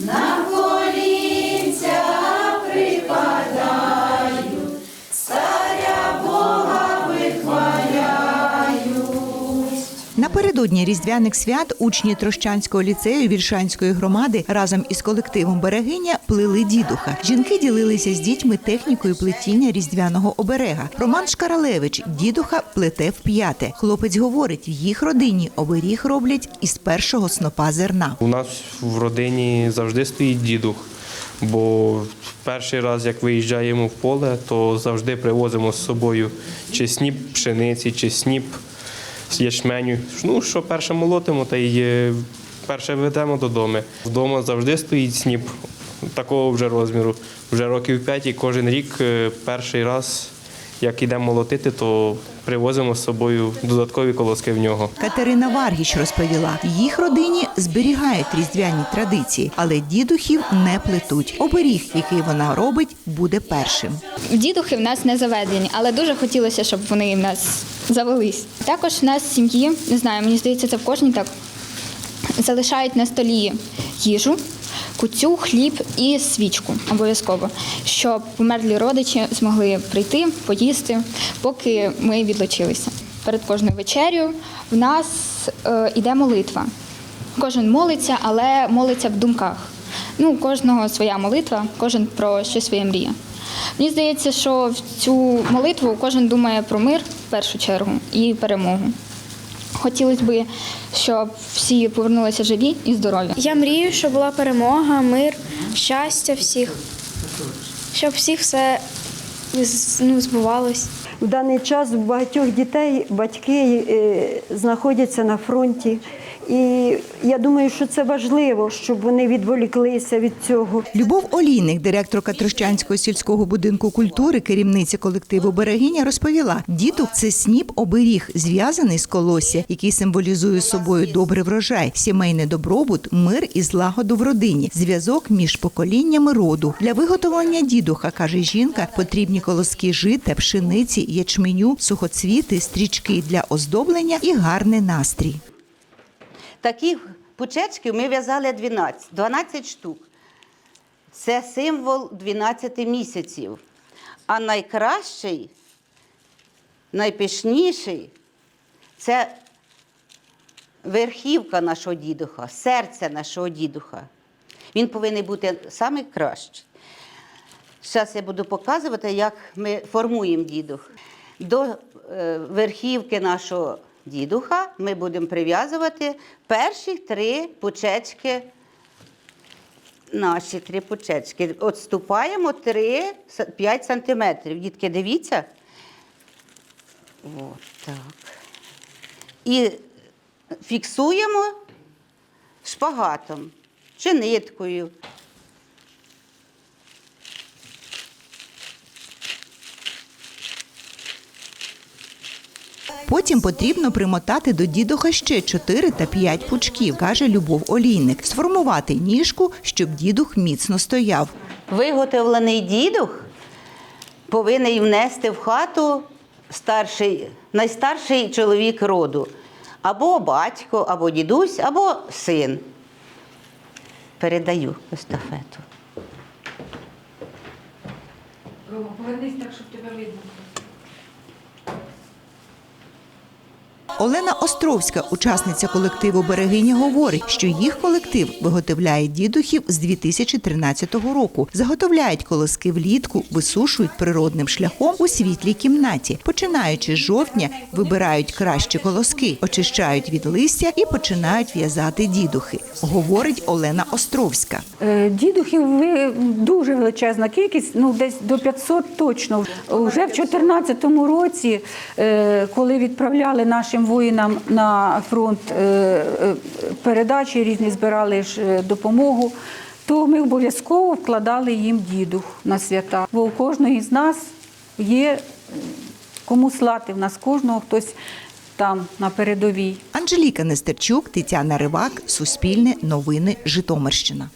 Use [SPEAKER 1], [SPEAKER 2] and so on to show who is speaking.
[SPEAKER 1] на
[SPEAKER 2] Напередодні різдвяних свят учні Трощанського ліцею Вільшанської громади разом із колективом Берегиня плели дідуха. Жінки ділилися з дітьми технікою плетіння різдвяного оберега. Роман Шкаралевич дідуха плете вп'яте. Хлопець говорить, в їх родині оберіг роблять із першого снопа зерна.
[SPEAKER 3] У нас в родині завжди стоїть дідух, бо перший раз, як виїжджаємо в поле, то завжди привозимо з собою чи сніп пшениці, чи сніп з ячменю. Ну, що перше молотимо, та й е, перше ведемо додому. Вдома завжди стоїть сніп такого вже розміру. Вже років п'ять і кожен рік е, перший раз, як йдемо молотити, то привозимо з собою додаткові колоски в нього.
[SPEAKER 2] Катерина Варгіч розповіла, їх родині зберігають різдвяні традиції, але дідухів не плетуть. Оберіг, який вона робить, буде першим.
[SPEAKER 4] Дідухи в нас не заведені, але дуже хотілося, щоб вони в нас завелись. Також в нас в сім'ї, не знаю, мені здається, це в кожній так залишають на столі їжу, куцю, хліб і свічку обов'язково, щоб померлі родичі змогли прийти, поїсти, поки ми відлучилися. Перед кожною вечерю в нас е, іде молитва. Кожен молиться, але молиться в думках. Ну, кожного своя молитва, кожен про щось своє мріє. Мені здається, що в цю молитву кожен думає про мир в першу чергу і перемогу. Хотілося б, щоб всі повернулися живі і здорові.
[SPEAKER 5] Я мрію, щоб була перемога, мир, щастя всіх, щоб всіх все ну, збувалось.
[SPEAKER 6] В даний час у багатьох дітей батьки е, знаходяться на фронті. І я думаю, що це важливо, щоб вони відволіклися від цього.
[SPEAKER 2] Любов Олійник, директорка Трощанського сільського будинку культури, керівниця колективу Берегиня, розповіла: діток це сніп оберіг, зв'язаний з колосся, який символізує собою добрий врожай, сімейний добробут, мир і злагоду в родині, зв'язок між поколіннями роду. Для виготовлення дідуха каже жінка, потрібні колоски жита, пшениці, ячменю, сухоцвіти, стрічки для оздоблення і гарний настрій.
[SPEAKER 7] Таких пучечків ми в'язали 12, 12 штук. Це символ 12 місяців. А найкращий, найпишніший це верхівка нашого дідуха, серце нашого дідуха. Він повинен бути найкращий. Зараз я буду показувати, як ми формуємо дідух. До е, верхівки нашого дідуха ми будемо прив'язувати перші три пучечки. Наші три пучечки. Отступаємо 3-5 сантиметрів. Дітки, дивіться. От так. І фіксуємо шпагатом чи ниткою.
[SPEAKER 2] Потім потрібно примотати до дідуха ще 4 та 5 пучків, каже Любов Олійник. Сформувати ніжку, щоб дідух міцно стояв.
[SPEAKER 7] Виготовлений дідух повинен внести в хату старший, найстарший чоловік роду. Або батько, або дідусь, або син. Передаю естафету.
[SPEAKER 2] Олена Островська, учасниця колективу Берегиня, говорить, що їх колектив виготовляє дідухів з 2013 року. Заготовляють колоски влітку, висушують природним шляхом у світлій кімнаті. Починаючи з жовтня, вибирають кращі колоски, очищають від листя і починають в'язати дідухи, говорить Олена Островська.
[SPEAKER 8] Е, Дідухів дуже величезна кількість, ну десь до 500 точно. Вже в 2014 році, е, коли відправляли нашим воїнам на фронт е, е, передачі, різні збирали ж е, допомогу, то ми обов'язково вкладали їм дідух на свята. Бо у кожного з нас є кому слати. В нас кожного хтось там на передовій.
[SPEAKER 2] Анжеліка Нестерчук, Тетяна Ривак, Суспільне, Новини, Житомирщина.